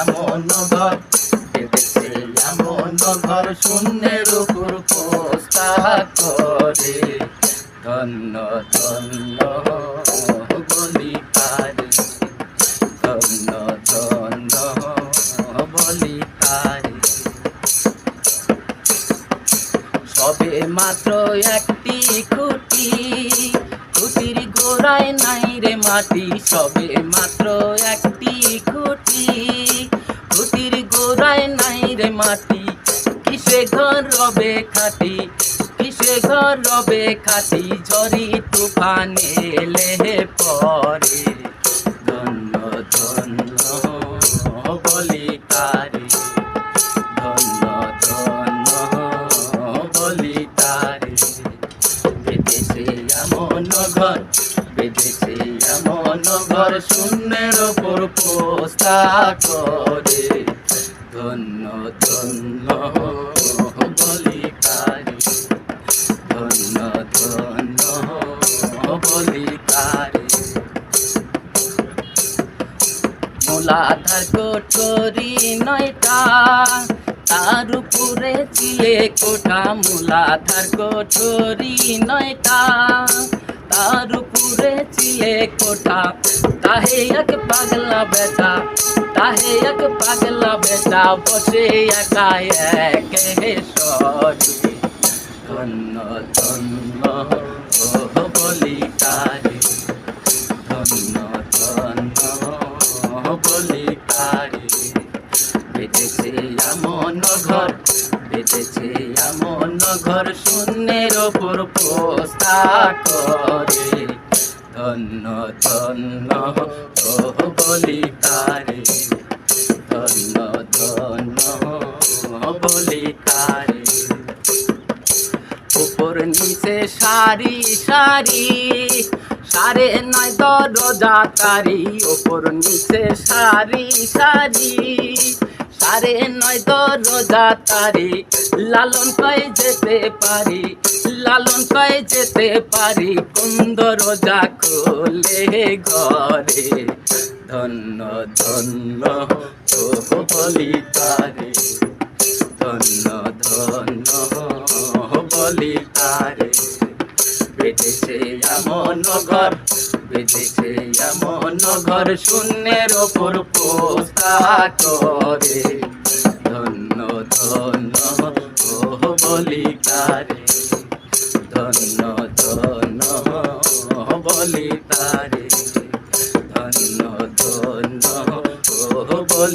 এমন ঘর বেঁধেছে এমন ঘর শূন্যের উপর পোস্তা করে। ধন্য ধন্য বলি তারে ধন্য ধন্য বলি তারে সবে মাত্র একটি খুঁটি, খুঁটির গোড়ায় নাই রে মাটি। সবে মাত্র একটি খুঁটি মাটি, কিসে ঘর রবে খাটি, কিসে ঘর রবে খাটি ঝরি তুফানে এলে পরে। ধন্য ধন্য বলি তারে, ধন্য ধন্য বলি তারে। বেঁধেছে এমন ঘর, বেঁধেছে এমন ঘর, শূন্যের ওপর পোস্তা করে। ধন্য ধন্য বলি ধন্য ধন্য বলি তারে মোলাধার নয়টা, তার উপরে চিলে কোঠা মোলাধার কোটরি নয়টা তার উপরে চিলে কোঠা তাহে এক পাগলা বেটা, তাহে এক পাগলা বেটা, বসে একা এক ধন্য ধন্য বলি তারে ধন্য ধন্য বলি তারে বেঁধেছে এমন ঘর বেঁধেছে। এমন ঘর শূন্যের ওপর পোস্তা করে। ধন্য ধন্য বলি তারে ধন্য ধন্য বলি তারে উপর নিচে সারি সারি। সারে নয় দরজা তারি। উপর নিচে সারি সারি। সারে নয় দরজা তারি, লালন কয়ে যেতে পারি, লালন কয়ে যেতে পারি কোন দরজা খোলে ঘরে। ধন্য ধন্য বলি তারে। ধন্য ধন্য বলি তারে। বেঁধেছে এমন ঘর বেঁধেছে। এমন ঘর শূন্যের ওপর পোস্তা করে। ধন্য ধন্য ও বলি তারে। ধন্য ধন্য বলি তারে। ধন্য ধন্য ও বলি